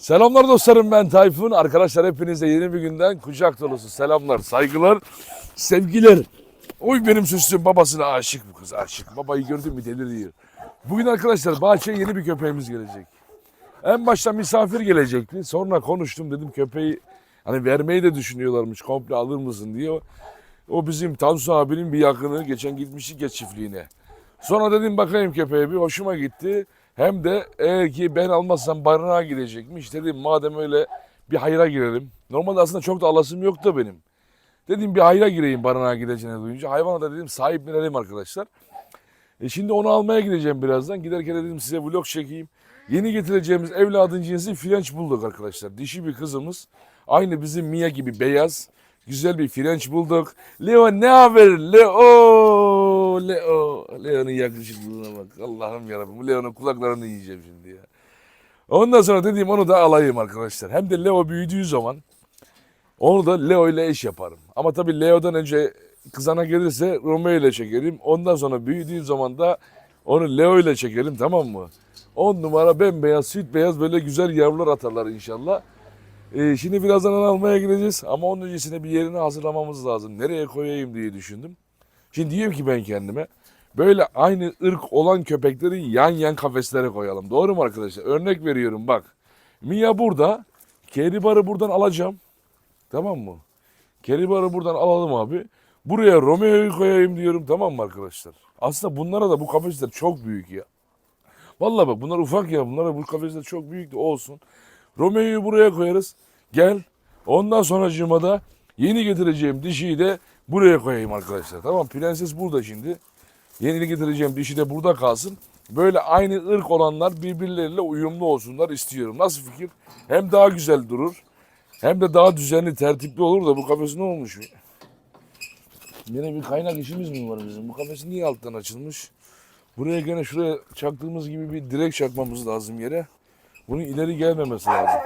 Selamlar dostlarım ben Tayfun. Arkadaşlar hepinize yeni bir günden kucak dolusu selamlar, saygılar, sevgiler. Oy benim süslüm babasına aşık bu kız aşık. Babayı gördün mü deliriyor. Bugün arkadaşlar bahçeye yeni bir köpeğimiz gelecek. En başta misafir gelecekti. Sonra konuştum dedim köpeği hani vermeyi de düşünüyorlarmış komple alır mısın diye. O- bizim Tansu abinin bir yakını geçen gitmiştik ya çiftliğine. Sonra dedim bakayım köpeğe bir hoşuma gitti. Hem de eğer ki ben almazsam barınağa gidecekmiş. Dedim madem öyle bir hayra girelim. Normalde aslında çok da alasım yok da benim. Dedim bir hayra gireyim barınağa gideceğini duyunca. Hayvana da dedim sahiplenelim arkadaşlar. E şimdi onu almaya gideceğim birazdan. Giderken de dedim size vlog çekeyim. Yeni getireceğimiz evladın cinsi French Bulldog arkadaşlar. Dişi bir kızımız. Aynı bizim Mia gibi beyaz. Güzel bir French Bulldog. Leo ne haber? Leo! Leo! Leo'nun yakışıklılığına bak. Allah'ım yarabbim. Leo'nun kulaklarını yiyeceğim şimdi ya. Ondan sonra dediğim onu da alayım arkadaşlar. Hem de Leo büyüdüğü zaman onu da Leo ile eş yaparım. Ama tabii Leo'dan önce kızana gelirse Romeo ile çekerim. Ondan sonra büyüdüğü zaman da onu Leo ile çekerim tamam mı? 10 numara bembeyaz, süt beyaz böyle güzel yavrular atarlar inşallah. Ee, şimdi birazdan almaya gideceğiz ama onun öncesinde bir yerini hazırlamamız lazım. Nereye koyayım diye düşündüm. Şimdi diyorum ki ben kendime böyle aynı ırk olan köpekleri yan yan kafeslere koyalım. Doğru mu arkadaşlar? Örnek veriyorum bak. Mia burada. Keribar'ı buradan alacağım. Tamam mı? Keribar'ı buradan alalım abi. Buraya Romeo'yu koyayım diyorum tamam mı arkadaşlar? Aslında bunlara da bu kafesler çok büyük ya. Vallahi bak bunlar ufak ya. Bunlara bu kafesler çok büyük de olsun. Romeo'yu buraya koyarız. Gel. Ondan sonra da yeni getireceğim dişiyi de buraya koyayım arkadaşlar. Tamam prenses burada şimdi. Yeni getireceğim dişi de burada kalsın. Böyle aynı ırk olanlar birbirleriyle uyumlu olsunlar istiyorum. Nasıl fikir? Hem daha güzel durur. Hem de daha düzenli, tertipli olur da bu kafes ne olmuş? Yine bir kaynak işimiz mi var bizim? Bu kafes niye alttan açılmış? Buraya gene şuraya çaktığımız gibi bir direk çakmamız lazım yere. Bunun ileri gelmemesi lazım.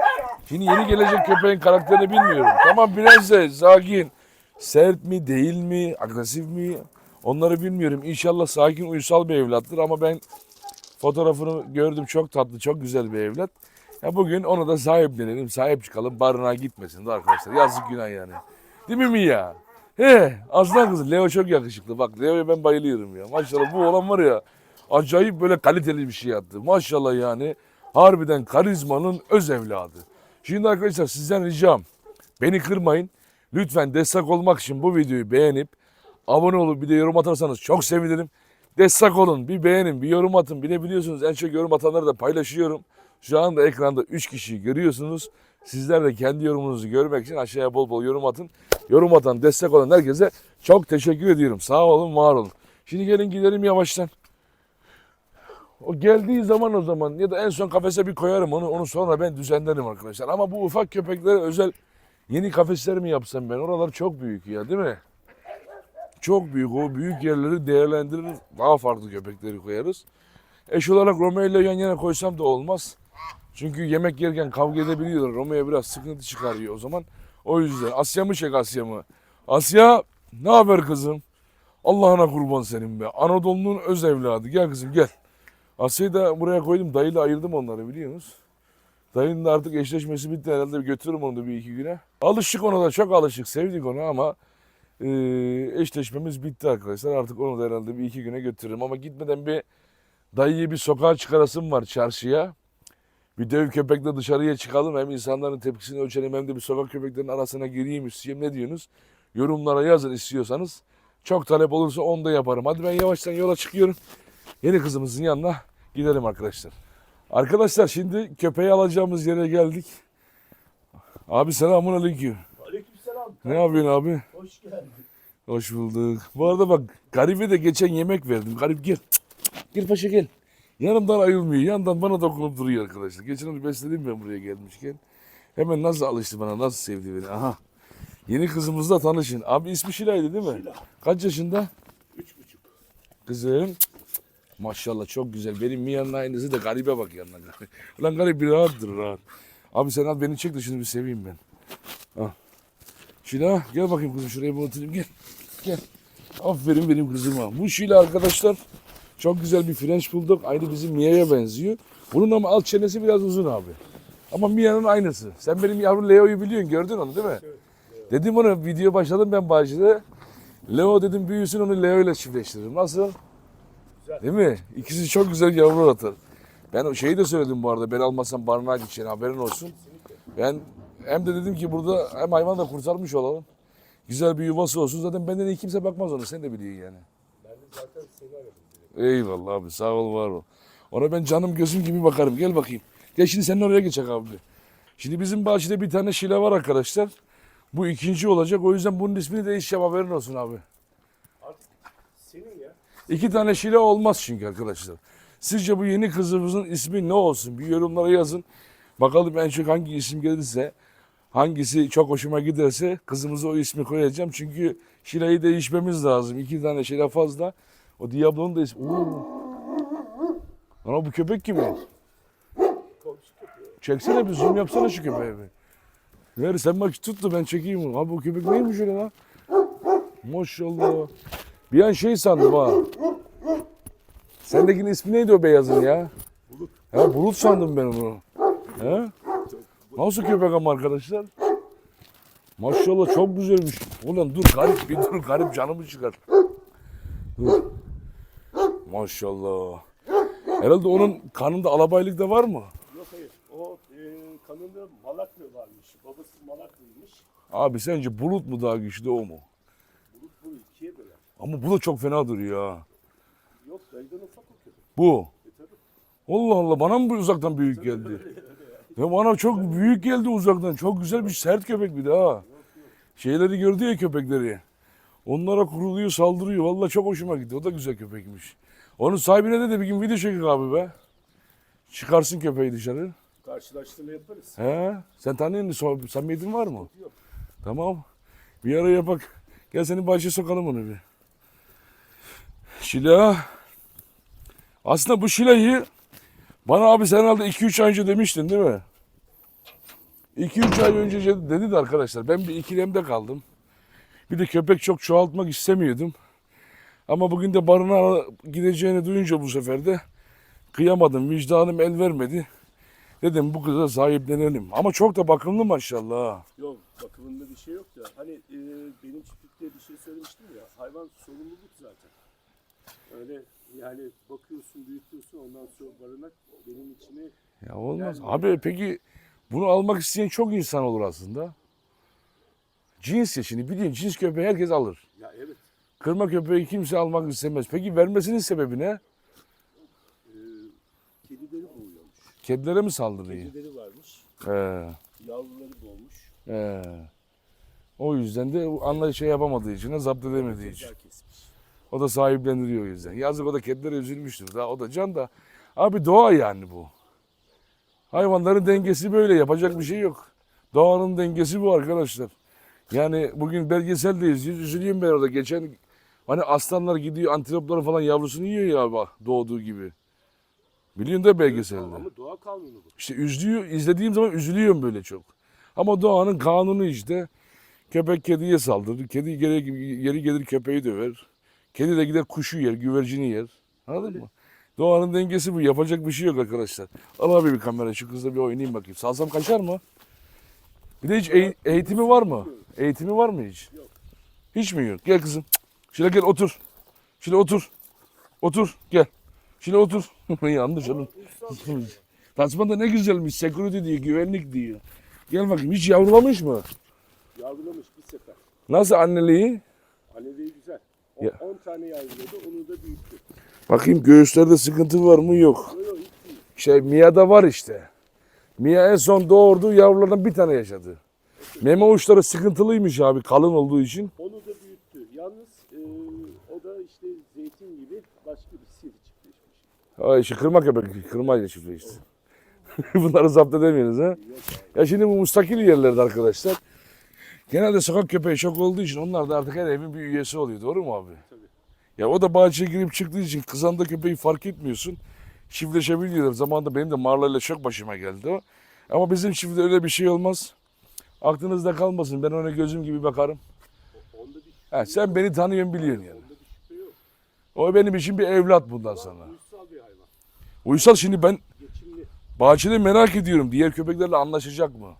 Şimdi yeni gelecek köpeğin karakterini bilmiyorum. Tamam prenses, sakin. Sert mi, değil mi, agresif mi? Onları bilmiyorum. İnşallah sakin, uysal bir evlattır ama ben fotoğrafını gördüm. Çok tatlı, çok güzel bir evlat. Ya bugün onu da sahiplenelim, sahip çıkalım. Barınağa gitmesin de arkadaşlar. Yazık günah yani. Değil mi Mia? He, aslan kızı. Leo çok yakışıklı. Bak Leo'ya ben bayılıyorum ya. Maşallah bu olan var ya acayip böyle kaliteli bir şey yaptı. Maşallah yani. Harbiden karizmanın öz evladı. Şimdi arkadaşlar sizden ricam beni kırmayın. Lütfen destek olmak için bu videoyu beğenip abone olup bir de yorum atarsanız çok sevinirim. Destek olun, bir beğenin, bir yorum atın. Bir de biliyorsunuz en çok yorum atanları da paylaşıyorum. Şu anda ekranda 3 kişiyi görüyorsunuz. Sizler de kendi yorumunuzu görmek için aşağıya bol bol yorum atın. Yorum atan, destek olan herkese çok teşekkür ediyorum. Sağ olun, var olun. Şimdi gelin gidelim yavaştan. O geldiği zaman o zaman ya da en son kafese bir koyarım onu. Onu sonra ben düzenlerim arkadaşlar. Ama bu ufak köpeklere özel yeni kafesler mi yapsam ben? Oralar çok büyük ya değil mi? Çok büyük. O büyük yerleri değerlendirir. Daha farklı köpekleri koyarız. Eş olarak Romeo ile yan yana koysam da olmaz. Çünkü yemek yerken kavga edebiliyorlar. Romeo biraz sıkıntı çıkarıyor o zaman. O yüzden Asya mı çek Asya mı? Asya ne haber kızım? Allah'ına kurban senin be. Anadolu'nun öz evladı. Gel kızım gel. Asya'yı da buraya koydum. Dayıyla ayırdım onları biliyor musunuz? Dayının da artık eşleşmesi bitti herhalde. Bir götürürüm onu da bir iki güne. Alışık ona da çok alışık. Sevdik onu ama e, eşleşmemiz bitti arkadaşlar. Artık onu da herhalde bir iki güne götürürüm. Ama gitmeden bir dayıyı bir sokağa çıkarasım var çarşıya. Bir dev köpekle dışarıya çıkalım. Hem insanların tepkisini ölçelim hem de bir sokak köpeklerin arasına gireyim isteyeyim. Ne diyorsunuz? Yorumlara yazın istiyorsanız. Çok talep olursa onu da yaparım. Hadi ben yavaştan yola çıkıyorum. Yeni kızımızın yanına gidelim arkadaşlar. Arkadaşlar şimdi köpeği alacağımız yere geldik. Abi selamun aleyküm. Aleykümselam. Ne yapıyorsun abi? Hoş geldin. Hoş bulduk. Bu arada bak Garibe de geçen yemek verdim. Garip gel. Gel paşa gel. Yanımdan ayrılmıyor. Yandan bana dokunup duruyor arkadaşlar. Geçen onu besledim ben buraya gelmişken. Hemen nasıl alıştı bana, nasıl sevdi beni. Aha. Yeni kızımızla tanışın. Abi ismi Şilay'dı değil mi? Şila. Kaç yaşında? Üç buçuk. Kızım. Maşallah çok güzel. Benim Mia'nın aynısı da garibe bak yanına. Ulan garip bir rahattır rahat. Abi sen al beni çek de şunu bir seveyim ben. Al. Şila gel bakayım kızım şuraya bir oturayım gel. Gel. Aferin benim kızıma. Bu Şila arkadaşlar çok güzel bir French Bulldog. Aynı bizim Mia'ya benziyor. Bunun ama alt çenesi biraz uzun abi. Ama Mia'nın aynısı. Sen benim yavru Leo'yu biliyorsun gördün onu değil mi? Dedim ona video başladım ben bahçede. Leo dedim büyüsün onu Leo ile çiftleştiririm. Nasıl? Değil mi? İkisi çok güzel yavrular atar. Ben şeyi de söyledim bu arada. Ben almasam barınağa gideceğini haberin olsun. Ben hem de dedim ki burada hem hayvan da kurtarmış olalım. Güzel bir yuvası olsun. Zaten benden iyi kimse bakmaz ona. Sen de biliyorsun yani. Ben de zaten seni aradım. Eyvallah abi sağ ol var ol. Ona ben canım gözüm gibi bakarım. Gel bakayım. Gel şimdi senin oraya geçecek abi. Şimdi bizim bahçede bir tane şile var arkadaşlar. Bu ikinci olacak. O yüzden bunun ismini değişeceğim haberin olsun abi. Ya. İki tane şile olmaz çünkü arkadaşlar. Sizce bu yeni kızımızın ismi ne olsun? Bir yorumlara yazın. Bakalım en çok hangi isim gelirse, hangisi çok hoşuma giderse kızımıza o ismi koyacağım. Çünkü şileyi değişmemiz lazım. İki tane şile fazla. O Diablo'nun da ismi. Oo. Ana bu köpek? Komşu köpeği. Çeksene bir zoom yapsana şu köpeği bir. Ver sen bak tut da ben çekeyim. Abi bu köpek neymiş öyle lan? Maşallah. Bir an şey sandım ha. Sendekinin ismi neydi o beyazın ya? Bulut. Ha bulut sandım ben onu. He? Nasıl köpek ama arkadaşlar? Maşallah çok güzelmiş. Ulan dur garip bir dur garip canımı çıkar. Dur. Maşallah. Herhalde onun kanında alabaylık da var mı? Yok hayır. O e, kanında Malaklı varmış. Babası Malaklıymış. Abi sence bulut mu daha güçlü o mu? Bulut bunu ikiye böler. Ama bu da çok fena duruyor ha. Yok dayıdan ufak. Bu. E. Allah Allah bana mı bu uzaktan büyük geldi? Ya bana çok büyük geldi uzaktan. Çok güzel bir sert köpek bir de ha. Şeyleri gördü ya köpekleri. Onlara kuruluyor saldırıyor. Vallahi çok hoşuma gitti. O da güzel köpekmiş. Onun sahibine de, de bir gün video çekik abi be. Çıkarsın köpeği dışarı. Karşılaştırma yaparız. He? Sen tanıyor musun? Samimiyetin var mı? Yok. Tamam. Bir ara yapak. Gel seni bahçeye sokalım onu bir. Şila. Aslında bu Şila'yı bana abi sen herhalde 2-3 ay önce demiştin değil mi? 2-3 ay önce dedi de arkadaşlar. Ben bir ikilemde kaldım. Bir de köpek çok çoğaltmak istemiyordum. Ama bugün de barınağa gideceğini duyunca bu sefer de kıyamadım. Vicdanım el vermedi. Dedim bu kıza sahiplenelim. Ama çok da bakımlı maşallah. Yok bakımında bir şey yok da. Hani e, benim çiftlikte bir şey söylemiştim ya. Hayvan sorumluluk zaten. Öyle yani bakıyorsun büyütüyorsun ondan sonra barınak benim içime Ya olmaz. Yani- Abi peki bunu almak isteyen çok insan olur aslında. Cins ya şimdi biliyorsun cins köpeği herkes alır. ya evet Kırma köpeği kimse almak istemez. Peki vermesinin sebebi ne? e, kedileri boğuyormuş. Kedilere mi saldırıyor? Kedileri varmış. Ee, Yavruları boğmuş. ee. O yüzden de anla şey yapamadığı için, zapt edemediği için. Kesmiş. O da sahiplendiriyor o yüzden. Yazık o da kedilere üzülmüştür. Daha o da can da. Abi doğa yani bu. Hayvanların dengesi böyle. Yapacak bir şey yok. Doğanın dengesi bu arkadaşlar. Yani bugün belgeseldeyiz. Üzülüyorum ben orada. Geçen hani aslanlar gidiyor antilopları falan yavrusunu yiyor ya doğduğu gibi. Biliyorsun da belgeselde. Ama doğa kanunu bu. İşte üzülüyor, izlediğim zaman üzülüyorum böyle çok. Ama doğanın kanunu işte. Köpek kediye saldırır. Kedi geri, geri gelir köpeği döver. Kedi de gider kuşu yer, güvercini yer. Anladın mı? Doğanın dengesi bu. Yapacak bir şey yok arkadaşlar. Al abi bir kamera. Şu kızla bir oynayayım bakayım. Salsam kaçar mı? Bir de hiç eğ- eğitimi var mı? Eğitimi var mı hiç? Yok. Hiç mi yok? Gel kızım. Şöyle gel otur. Şöyle otur. Otur. Gel. Şöyle otur. Yanlış oğlum. Tasman da ne güzelmiş. Security diyor, güvenlik diyor. Gel bakayım. Hiç yavrulamış mı? Yavrulamış bir sefer. Nasıl anneliği? Anneliği güzel. Ya. 10 tane yavruladı onu da büyüttü. Bakayım göğüslerde sıkıntı var mı? Yok. Yok yok hiç değil. Şey Mia'da var işte. Mia en son doğurdu yavrulardan bir tane yaşadı. Meme uçları sıkıntılıymış abi kalın olduğu için. Onu da büyüttü. Yalnız e, o da işte zeytin gibi başka bir sivri çiftleşmiş. Ay işte kırma köpek, kırmayla çiftleşti. Bunları zapt edemiyoruz ha. Ya şimdi bu mustakil yerlerde arkadaşlar. Genelde sokak köpeği çok olduğu için onlar da artık her evin bir üyesi oluyor. Doğru mu abi? Tabii. Ya o da bahçeye girip çıktığı için kızanda köpeği fark etmiyorsun. Çiftleşebiliyorlar. Zamanında benim de marlayla çok başıma geldi o. Ama bizim çiftde öyle bir şey olmaz. Aklınızda kalmasın. Ben ona gözüm gibi bakarım. Ha, sen beni tanıyorsun biliyorsun yani. Yok. O benim için bir evlat bundan sonra. Uysal bir hayvan. Uysal şimdi ben. Bahçede merak ediyorum. Diğer köpeklerle anlaşacak mı?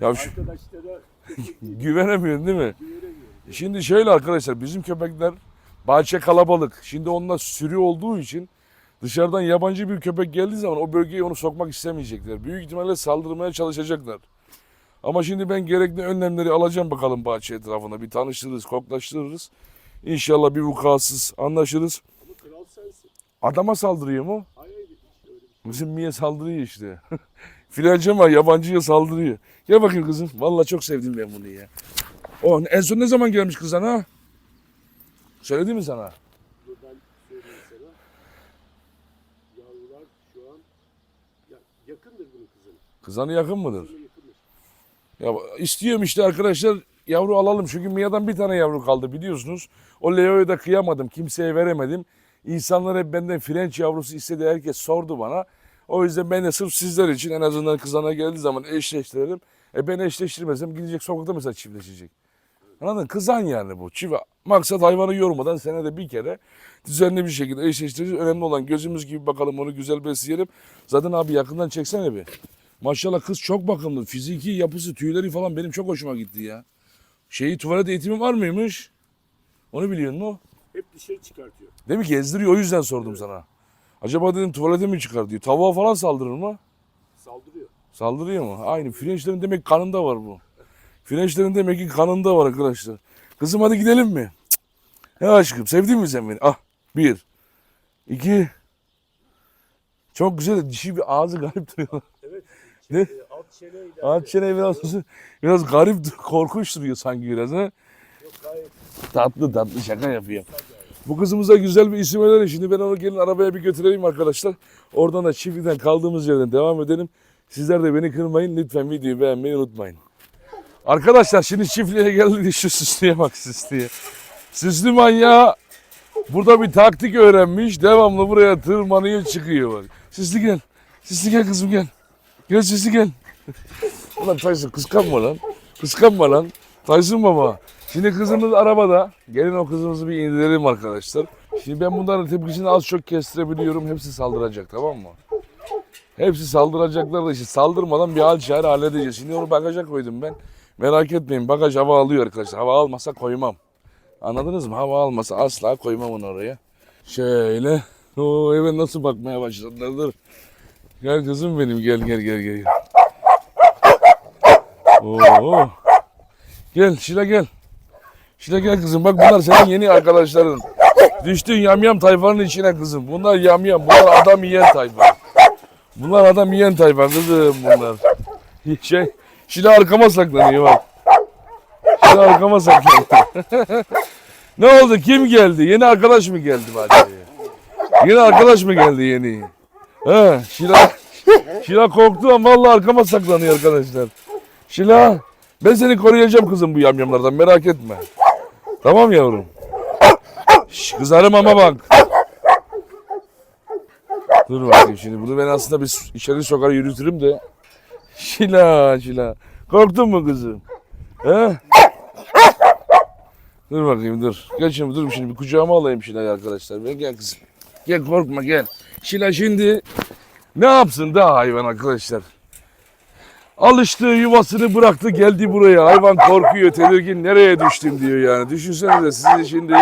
Ya şu, arkadaşlara güvenemiyorsun değil mi? güvenemiyorum. Şimdi şöyle arkadaşlar bizim köpekler bahçe kalabalık. Şimdi onlar sürü olduğu için dışarıdan yabancı bir köpek geldiği zaman o bölgeye onu sokmak istemeyecekler. Büyük ihtimalle saldırmaya çalışacaklar. Ama şimdi ben gerekli önlemleri alacağım bakalım bahçe etrafında. Bir tanıştırırız, koklaştırırız. İnşallah bir vukuatsız anlaşırız. Ama kral sensin. Adama saldırıyor mu? Hayır hayır hiç öyle bir şey. Bizim Mie saldırıyor işte. Filancı ama yabancıya saldırıyor. Gel bakayım kızım. Vallahi çok sevdim ben bunu ya. O en son ne zaman gelmiş kız ana? Söyledi mi sana? Ben sana. Yavrular şu an ya, yakındır bunun kızın. Kızanı yakın mıdır? Kızına yakındır. Ya istiyorum işte arkadaşlar yavru alalım. Çünkü Mia'dan bir tane yavru kaldı biliyorsunuz. O Leo'yu da kıyamadım. Kimseye veremedim. İnsanlar hep benden French yavrusu istedi. Herkes sordu bana. O yüzden ben de sırf sizler için en azından kızana geldiği zaman eşleştirelim. E ben eşleştirmesem gidecek sokakta mesela çiftleşecek. Anladın? Kızan yani bu. Çift. Maksat hayvanı yormadan senede bir kere düzenli bir şekilde eşleştiririz. Önemli olan gözümüz gibi bakalım onu güzel besleyelim. Zaten abi yakından çeksene bir. Maşallah kız çok bakımlı. Fiziki yapısı, tüyleri falan benim çok hoşuma gitti ya. Şeyi tuvalet eğitimi var mıymış? Onu biliyor musun? Hep dışarı çıkartıyor. Değil mi? Gezdiriyor o yüzden sordum sana. Acaba dedim tuvalete mi çıkar diyor. Tavuğa falan saldırır mı? Saldırıyor. Saldırıyor mu? Aynı. Frençlerin demek kanında var bu. Frençlerin demek ki kanında var arkadaşlar. Kızım hadi gidelim mi? Cık. Ya aşkım sevdin mi sen beni? Ah bir. iki. Çok güzel dişi bir ağzı garip duruyor. Evet. Ne? E, alt çene biraz, biraz garip korkunç duruyor sanki biraz ha. Yok gayet Tatlı tatlı şaka yapıyor. Bu kızımıza güzel bir isim verelim. Şimdi ben onu gelin arabaya bir götüreyim arkadaşlar. Oradan da çiftlikten kaldığımız yerden devam edelim. Sizler de beni kırmayın. Lütfen videoyu beğenmeyi unutmayın. Arkadaşlar şimdi çiftliğe geldik. Şu süslüye bak süslüye. Süslü manyağı burada bir taktik öğrenmiş. Devamlı buraya tırmanıyor çıkıyor bak. Süslü gel. Süslü gel kızım gel. Gel Süslü gel. Ulan Taysun kıskanma lan. Kıskanma lan. Taysun baba. Şimdi kızımız arabada. Gelin o kızımızı bir indirelim arkadaşlar. Şimdi ben bunların tepkisini az çok kestirebiliyorum. Hepsi saldıracak tamam mı? Hepsi saldıracaklar da işte saldırmadan bir hal çare halledeceğiz. Şimdi onu bagaja koydum ben. Merak etmeyin bagaj hava alıyor arkadaşlar. Hava almasa koymam. Anladınız mı? Hava almasa asla koymam onu oraya. Şöyle. O eve nasıl bakmaya başladılar. Gel kızım benim gel gel gel gel. Oo. Gel Şila gel. Şila gel kızım bak bunlar senin yeni arkadaşların. Düştün yamyam tayfanın içine kızım. Bunlar yamyam. Bunlar adam yiyen tayfa. Bunlar adam yiyen tayfa kızım bunlar. Şey, Şila arkama saklanıyor bak. Şila arkama saklanıyor. ne oldu? Kim geldi? Yeni arkadaş mı geldi bahçeye? Yeni arkadaş mı geldi yeni? He, Şila, Şila korktu ama vallahi arkama saklanıyor arkadaşlar. Şila, ben seni koruyacağım kızım bu yamyamlardan merak etme. Tamam yavrum. Şş, kızarım ama bak. Dur bakayım şimdi bunu ben aslında bir içeri sokar yürütürüm de. Şila, Şila. Korktun mu kızım? He? Dur bakayım dur. Gel şimdi dur şimdi bir kucağıma alayım Şila'yı arkadaşlar. Ben gel kızım. Gel korkma gel. Şila şimdi ne yapsın daha hayvan arkadaşlar. Alıştığı yuvasını bıraktı geldi buraya. Hayvan korkuyor tedirgin nereye düştüm diyor yani. Düşünsenize siz şimdi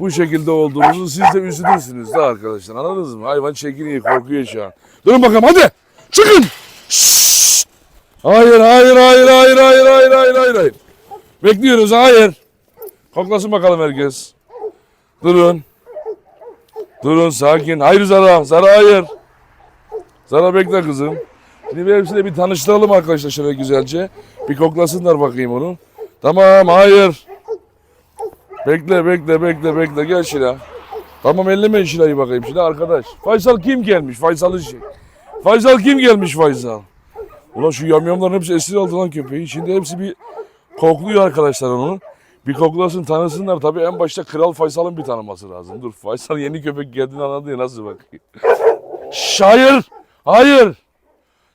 bu şekilde olduğunuzu siz de üzülürsünüz de arkadaşlar. Anladınız mı? Hayvan çekiniyor korkuyor şu an. Durun bakalım hadi çıkın. Şşş! Hayır hayır hayır hayır hayır hayır hayır hayır hayır. Bekliyoruz hayır. Koklasın bakalım herkes. Durun. Durun sakin. Hayır Zara. Zara hayır. Zara bekle kızım. Şimdi bir hepsine bir tanıştıralım arkadaşlar şöyle güzelce. Bir koklasınlar bakayım onu. Tamam hayır. Bekle bekle bekle bekle gel Şila. Tamam ellemeyin Şila'yı bakayım Şila arkadaş. Faysal kim gelmiş? Faysal'ın şey. Faysal kim gelmiş Faysal? Ulan şu yamyamların hepsi esir aldı lan köpeği. Şimdi hepsi bir kokluyor arkadaşlar onu. Bir koklasın tanısınlar. Tabii en başta Kral Faysal'ın bir tanıması lazım. Dur Faysal yeni köpek geldiğini anladı nasıl bak. Şş, hayır.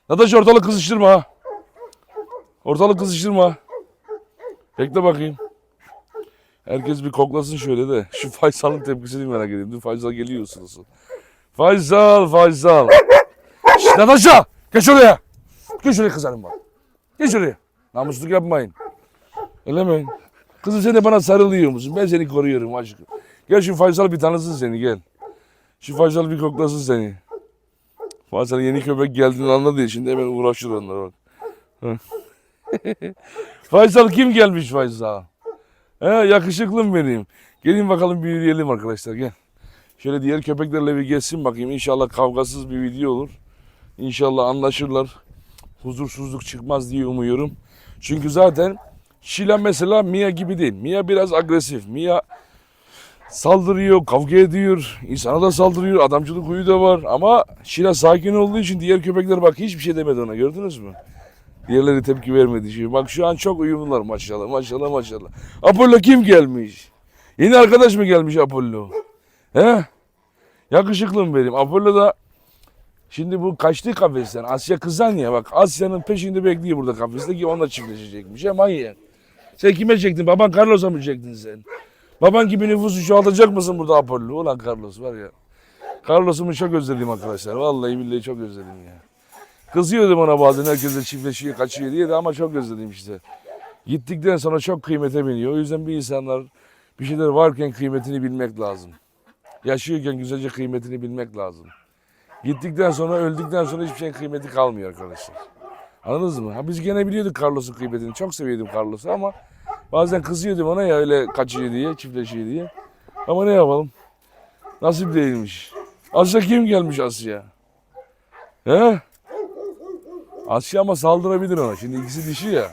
Nataş ortalık kızıştırma ha. Ortalık kızıştırma. Bekle bakayım. Herkes bir koklasın şöyle de. Şu Faysal'ın tepkisini merak ediyorum. Dur Faysal geliyor ısıl ısıl. Faysal, Faysal. Şşt Natasha, geç oraya. Geç oraya kızarım bak. Geç oraya. Namusluluk yapmayın. Elemeyin. Kızım sen de bana sarılıyor musun? Ben seni koruyorum aşkım. Gel şu Faysal bir tanısın seni gel. Şu Faysal bir koklasın seni. Faysal yeni köpek geldiğini anladı ya şimdi hemen uğraşır onlara bak. Faysal kim gelmiş Faysal? He yakışıklım benim. Gelin bakalım bir yürüyelim arkadaşlar gel. Şöyle diğer köpeklerle bir geçsin bakayım. İnşallah kavgasız bir video olur. İnşallah anlaşırlar. Huzursuzluk çıkmaz diye umuyorum. Çünkü zaten Şila mesela Mia gibi değil. Mia biraz agresif. Mia saldırıyor, kavga ediyor. insana da saldırıyor. Adamcılık huyu da var. Ama Şila sakin olduğu için diğer köpekler bak hiçbir şey demedi ona. Gördünüz mü? Diğerleri tepki vermedi. Şimdi bak şu an çok uyumlular maşallah maşallah maşallah. Apollo kim gelmiş? Yeni arkadaş mı gelmiş Apollo? He? Yakışıklım benim. Apollo da şimdi bu kaçtı kafesten. Asya kızan ya bak. Asya'nın peşinde bekliyor burada kafeste ki onunla çiftleşecekmiş. He manyak. Sen kime çektin? Baban Carlos'a mı çektin sen? Baban gibi nüfusu çoğaltacak mısın burada Apollo? Ulan Carlos var ya. Carlos'umu çok özledim arkadaşlar. Vallahi billahi çok özledim ya. Kızıyordum ona bazen herkese çiftleşiyor, kaçıyor diye de ama çok özledim işte. Gittikten sonra çok kıymete biniyor. O yüzden bir insanlar bir şeyler varken kıymetini bilmek lazım. Yaşıyorken güzelce kıymetini bilmek lazım. Gittikten sonra, öldükten sonra hiçbir şeyin kıymeti kalmıyor arkadaşlar. Anladınız mı? Ha biz gene biliyorduk Carlos'un kıymetini. Çok seviyordum Carlos'u ama bazen kızıyordum ona ya öyle kaçıyor diye, çiftleşiyor diye. Ama ne yapalım? Nasip değilmiş. Asya kim gelmiş Asya? He? Asya ama saldırabilir ona. Şimdi ikisi dişi ya.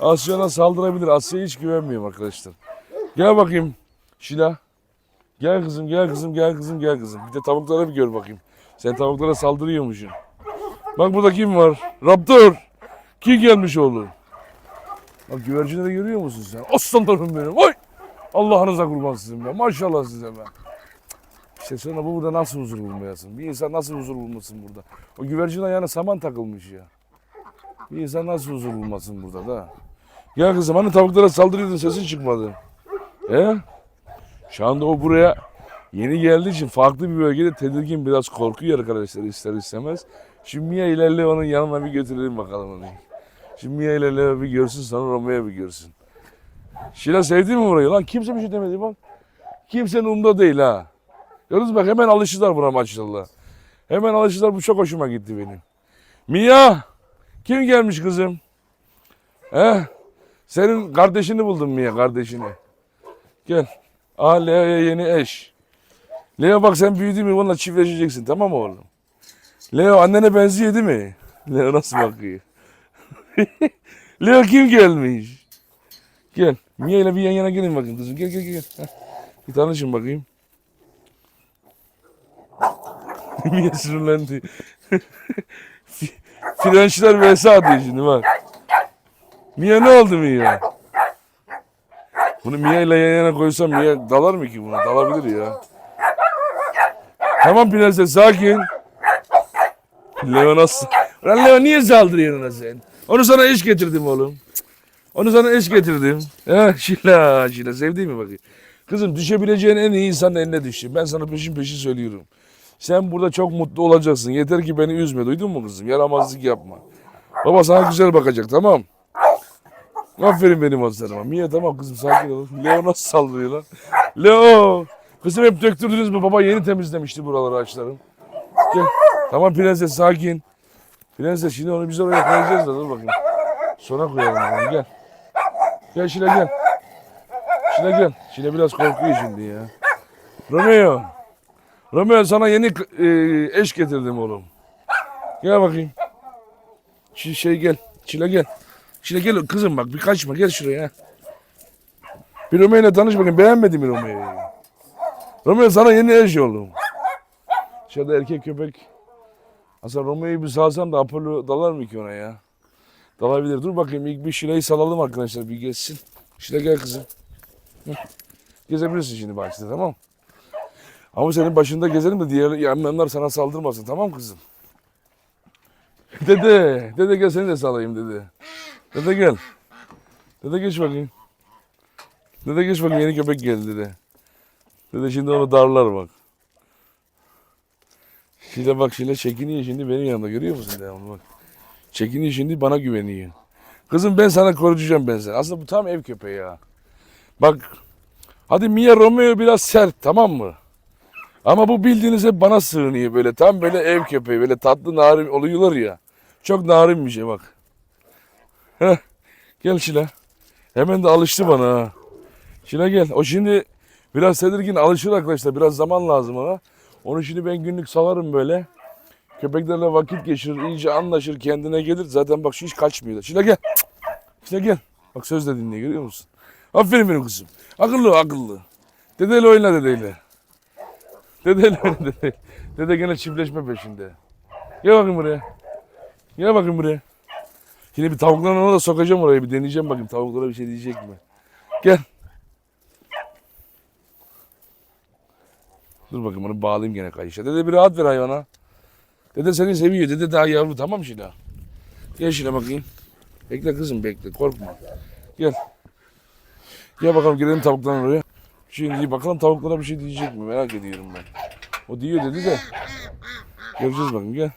Asya ona saldırabilir. Asya'ya hiç güvenmiyorum arkadaşlar. Gel bakayım Şila. Gel kızım, gel kızım, gel kızım, gel kızım. Bir de tavuklara bir gör bakayım. Sen tavuklara saldırıyormuşsun. Bak burada kim var? Raptor. Kim gelmiş oğlum? Bak güvercinleri görüyor musun sen? Aslanlarım benim. Oy! Allah'ınıza kurban sizin be. Maşallah size be. İşte sonra bu burada nasıl huzur bulmayasın? Bir insan nasıl huzur bulmasın burada? O güvercin ayağına saman takılmış ya. Bir insan nasıl huzur bulmasın burada da? Ya kızım hani tavuklara saldırıyordun sesin çıkmadı. He? Şu anda o buraya yeni geldiği için farklı bir bölgede tedirgin biraz korkuyor arkadaşlar ister istemez. Şimdi Mia ilerle onun yanına bir götürelim bakalım onu. Şimdi Mia ilerle bir görsün sonra Romeo bir görsün. Şila sevdi mi burayı lan? Kimse bir şey demedi bak. Kimsenin umda değil ha. Mü bak hemen alıştılar buna maşallah. Hemen alıştılar bu çok hoşuma gitti benim. Mia! Kim gelmiş kızım? He? Senin kardeşini buldum Mia kardeşini. Gel. Aa Leo'ya yeni eş. Leo bak sen büyüdün mü onunla çiftleşeceksin tamam mı oğlum? Leo annene benziyor değil mi? Leo nasıl bakıyor? Leo kim gelmiş? Gel. Mia ile bir yan yana gelin bakın kızım. Gel gel gel. Heh. Bir tanışın bakayım. Mia sinirlendi. Frençler vs atıyor şimdi bak. Mia ne oldu Mia? Bunu Mia ile yan yana koysam Mia dalar mı ki buna? Dalabilir ya. Tamam prenses sakin. Leo nasıl? Lan Leo niye saldırıyorsun sen? Onu sana eş getirdim oğlum. Onu sana eş getirdim. Ha, Şila, Şila sevdiğin mi bakayım? Kızım düşebileceğin en iyi insanın eline düştü. Ben sana peşin peşin söylüyorum. Sen burada çok mutlu olacaksın. Yeter ki beni üzme. Duydun mu kızım? Yaramazlık yapma. Baba sana güzel bakacak tamam. Aferin benim aslanıma. Mia tamam kızım sakin ol. Leo nasıl saldırıyor lan? Leo! Kızım hep döktürdünüz mü? Baba yeni temizlemişti buraları ağaçların. Gel. Tamam prenses sakin. Prenses şimdi onu biz oraya koyacağız da dur bakayım. Sonra koyalım onu gel. Gel Şile gel. Şile gel. Şile biraz korkuyor şimdi ya. Romeo. Romeo sana yeni e, eş getirdim oğlum. Gel bakayım. Şu şey gel. Şile gel. Şile gel kızım bak bir kaçma gel şuraya. Bir Romeo ile tanış bakayım beğenmedin mi Romeo'yu? Romeo sana yeni eş oğlum. Dışarıda erkek köpek. Aslında Romeo'yu bir salsam da Apollo dalar mı ki ona ya? Dalabilir. Dur bakayım ilk bir Şile'yi salalım arkadaşlar bir geçsin. Şile gel kızım. Gezebilirsin şimdi bahçede tamam Ama senin başında gezelim de diğer yanlarlar sana saldırmasın tamam kızım? Dede, dede gel seni de salayım dede. Dede gel. Dede geç bakayım. Dede geç bakayım yeni köpek geldi dede. Dede şimdi onu darlar bak. Şile bak Şile çekiniyor şimdi benim yanımda görüyor musun devamlı bak. Çekiniyor şimdi bana güveniyor. Kızım ben sana koruyacağım ben seni. Aslında bu tam ev köpeği ya. Bak hadi Mia Romeo biraz sert tamam mı? Ama bu bildiğiniz hep bana sığınıyor böyle. Tam böyle ev köpeği böyle tatlı narin oluyorlar ya. Çok narin bir şey bak. Heh, gel Şile. Hemen de alıştı bana ha. Şile gel. O şimdi biraz tedirgin alışır arkadaşlar. Biraz zaman lazım ona. Onu şimdi ben günlük salarım böyle. Köpeklerle vakit geçirir, iyice anlaşır, kendine gelir. Zaten bak şu hiç kaçmıyor da. Şile gel. Şile gel. Bak söz de dinliyor görüyor musun? Aferin benim kızım. Akıllı akıllı. Dedeyle oyna dedeyle. Dedeyle oyna dedeyle. Dede gene çiftleşme peşinde. Gel bakayım buraya. Gel bakayım buraya. Şimdi bir tavuklarını ona da sokacağım oraya. Bir deneyeceğim bakayım tavuklara bir şey diyecek mi? Gel. Dur bakayım onu bağlayayım gene kayışa. Dede bir rahat ver hayvana. Dede seni seviyor. Dede daha yavru tamam Şila. Gel Şila bakayım. Bekle kızım bekle korkma. Gel. Gel bakalım girelim tavukların oraya. Şimdi bakalım tavuklara bir şey diyecek mi merak ediyorum ben. O diyor dedi de. Göreceğiz bakın gel.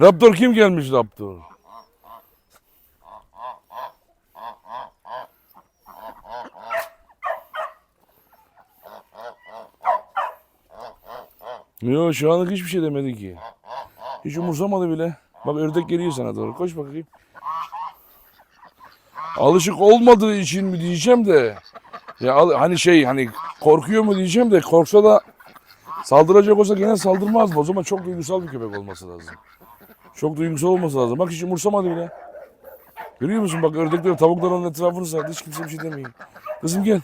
Raptor kim gelmiş Raptor? Yok şu anlık hiçbir şey demedi ki. Hiç umursamadı bile. Bak ördek geliyor sana doğru. Koş bakayım. Alışık olmadığı için mi diyeceğim de. Ya hani şey hani korkuyor mu diyeceğim de korksa da saldıracak olsa gene saldırmaz mı? O zaman çok duygusal bir köpek olması lazım. Çok duygusal olması lazım. Bak hiç umursamadı bile. Görüyor musun? Bak ördekler tavuklar onun etrafını sardı. Hiç kimse bir şey demiyor. Kızım gel.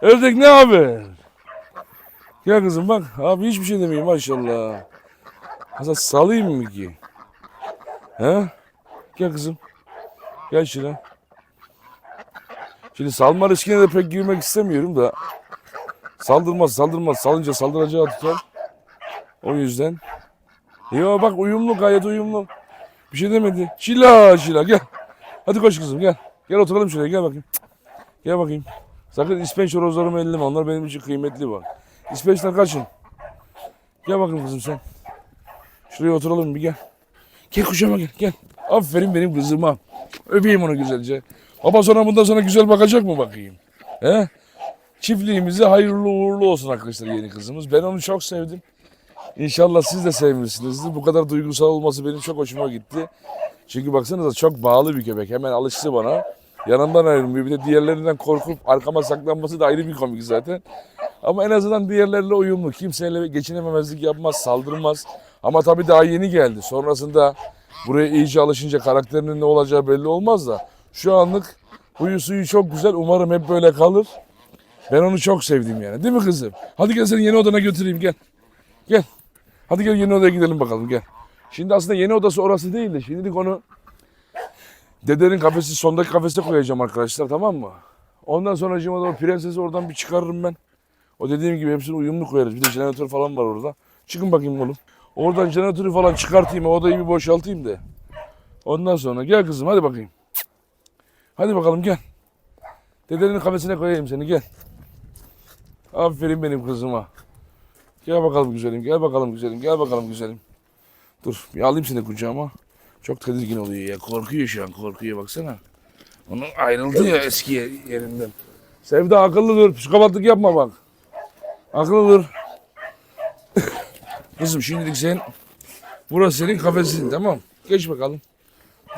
Ördek ne haber? Gel kızım bak. Abi hiçbir şey demiyor maşallah. Hasan salayım mı ki? He? Gel kızım. Gel şuna. Şimdi salma riskine de pek girmek istemiyorum da. Saldırmaz saldırmaz. Salınca saldıracağı tutar. O yüzden. Yo bak uyumlu gayet uyumlu. Bir şey demedi. Şila Şila gel. Hadi koş kızım gel. Gel oturalım şuraya gel bakayım. Gel bakayım. Sakın ispenç horozlarımı elleme. Onlar benim için kıymetli bak. İspençten kaçın. Gel bakayım kızım sen. Şuraya oturalım bir gel. Gel kucağıma gel gel. Aferin benim kızıma. Öpeyim onu güzelce. Baba sonra bundan sonra güzel bakacak mı bakayım? He? Çiftliğimize hayırlı uğurlu olsun arkadaşlar yeni kızımız. Ben onu çok sevdim. İnşallah siz de sevmişsinizdir. Bu kadar duygusal olması benim çok hoşuma gitti. Çünkü baksanıza çok bağlı bir köpek. Hemen alıştı bana. Yanımdan ayrılmıyor. Bir de diğerlerinden korkup arkama saklanması da ayrı bir komik zaten. Ama en azından diğerleriyle uyumlu. Kimseyle geçinememezlik yapmaz, saldırmaz. Ama tabii daha yeni geldi. Sonrasında buraya iyice alışınca karakterinin ne olacağı belli olmaz da. Şu anlık huyu suyu çok güzel. Umarım hep böyle kalır. Ben onu çok sevdim yani. Değil mi kızım? Hadi gel seni yeni odana götüreyim gel. Gel. Hadi gel yeni odaya gidelim bakalım gel. Şimdi aslında yeni odası orası değil de şimdilik onu dedenin kafesi sondaki kafeste koyacağım arkadaşlar tamam mı? Ondan sonra da o prensesi oradan bir çıkarırım ben. O dediğim gibi hepsini uyumlu koyarız. Bir de jeneratör falan var orada. Çıkın bakayım oğlum. Oradan jeneratörü falan çıkartayım. Odayı bir boşaltayım da. Ondan sonra gel kızım hadi bakayım. Hadi bakalım gel. Dedenin kafesine koyayım seni gel. Aferin benim kızıma. Gel bakalım güzelim, gel bakalım güzelim, gel bakalım güzelim. Dur, bir alayım seni kucağıma. Çok tedirgin oluyor ya, korkuyor şu an, korkuyor baksana. Onun ayrıldı ya eski yer- yerinden. Sevda akıllı dur, psikopatlık yapma bak. Akıllı dur. Kızım şimdilik sen, burası senin kafesin tamam. Geç bakalım.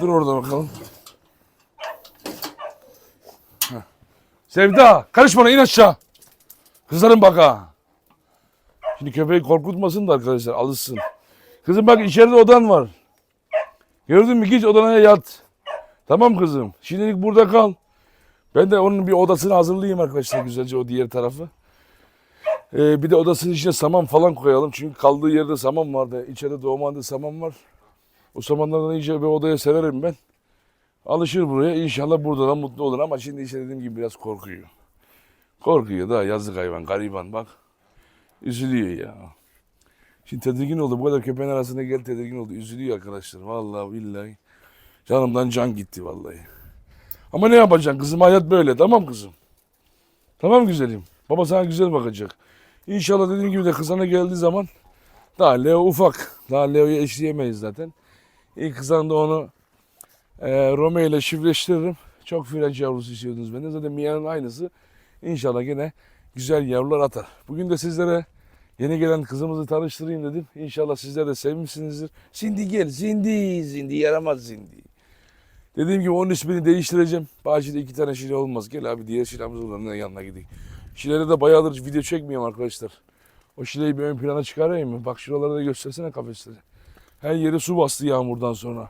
Dur orada bakalım. Sevda, karışma ona, in aşağı. Kızarım bak ha. Şimdi köpeği korkutmasın da arkadaşlar alışsın. Kızım bak içeride odan var. Gördün mü? Geç odana yat. Tamam kızım. Şimdilik burada kal. Ben de onun bir odasını hazırlayayım arkadaşlar güzelce o diğer tarafı. Ee, bir de odasının içine saman falan koyalım. Çünkü kaldığı yerde saman vardı. İçeride doğumanda saman var. O samanlardan iyice bir odaya severim ben. Alışır buraya. İnşallah burada da mutlu olur ama şimdi işte dediğim gibi biraz korkuyor. Korkuyor da yazık hayvan gariban bak. Üzülüyor ya. Şimdi tedirgin oldu. Bu kadar köpeğin arasında gel tedirgin oldu. Üzülüyor arkadaşlar. Vallahi billahi. Canımdan can gitti vallahi. Ama ne yapacaksın kızım hayat böyle tamam kızım. Tamam güzelim. Baba sana güzel bakacak. İnşallah dediğim gibi de kızana geldiği zaman daha Leo ufak. Daha Leo'yu eşleyemeyiz zaten. İlk kızan da onu e, Romeo ile çiftleştiririm. Çok frenç yavrusu istiyordunuz benden. Zaten Mia'nın aynısı. İnşallah gene güzel yavrular atar. Bugün de sizlere yeni gelen kızımızı tanıştırayım dedim. İnşallah sizler de sevmişsinizdir. Cindy gel. Cindy. Cindy yaramaz Cindy. Dediğim gibi onun ismini değiştireceğim. Bahçede iki tane şile olmaz. Gel abi diğer olanın yanına gidelim. Şilere de bayağıdır video çekmiyorum arkadaşlar. O şileyi bir ön plana çıkarayım mı? Bak şuraları da göstersene kafesleri. Her yeri su bastı yağmurdan sonra.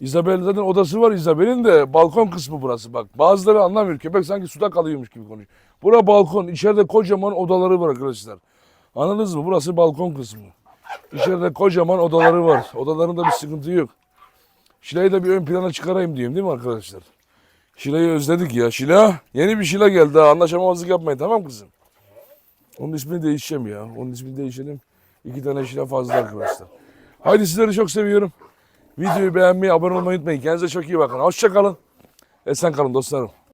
İzabel zaten odası var İzabel'in de balkon kısmı burası bak. Bazıları anlamıyor. Köpek sanki suda kalıyormuş gibi konuşuyor. Bura balkon. İçeride kocaman odaları var arkadaşlar. Anladınız mı? Burası balkon kısmı. İçeride kocaman odaları var. Odalarında bir sıkıntı yok. Şile'yi de bir ön plana çıkarayım diyeyim değil mi arkadaşlar? Şile'yi özledik ya. Şila yeni bir Şila geldi ha. Anlaşamamazlık yapmayın tamam kızım? Onun ismini değişeceğim ya. Onun ismini değişelim. İki tane Şila fazla arkadaşlar. Haydi sizleri çok seviyorum. Videoyu beğenmeyi, abone olmayı unutmayın. Kendinize çok iyi bakın. Hoşça kalın. Esen kalın dostlarım.